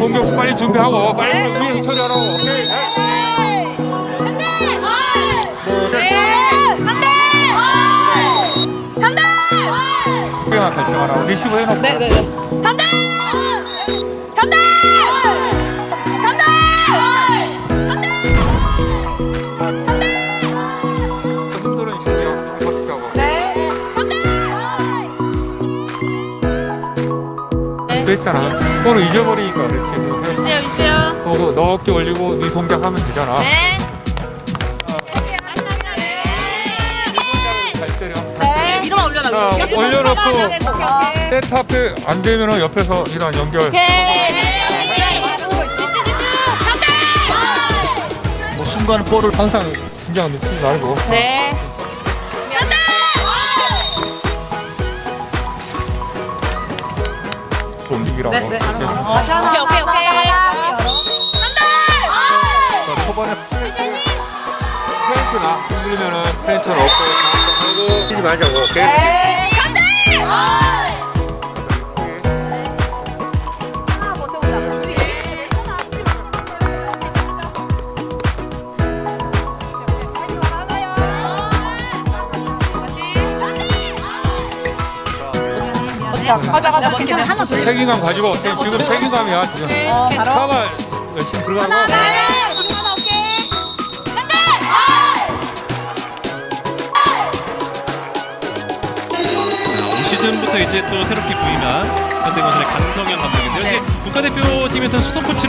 공격수 빨리 준비하고 빨리 위에서 처리하라고. 결정하라고. 리시브 해놓고. 네네네. 간다! 그랬잖아. 볼을 잊어버리니까 그렇지. 있어요, 있어요. 어, 그 넓게 올리고 네 동작 하면 되잖아. 네. 잘 때려. 네. 이름만 올려놔. 자, 이렇게 올려놓고. 세트 앞에 안 되면은 옆에서 이런 연결. 뭐 순간 볼을 항상 긴장 늦추지 말고. 네. 움직이라고. 네, 네. 이렇게. 다시 하나. 오케이, 오케이, 오케이. 자, 초반에 페인트나 흔들면은 페인트는 없고 하고 뛰지 말자고. 오케이? 네. 가자, 가자. 괜찮아. 하나 돌려. 책임감 가지고 지금 지금 책임감이야 지금. 어, 바로. 가만 열심히 들어가고. 올 시즌부터 이제 또 새롭게 부임한 현대건설의 강성현 감독인데요. 이제 국가대표팀에서 수석 코치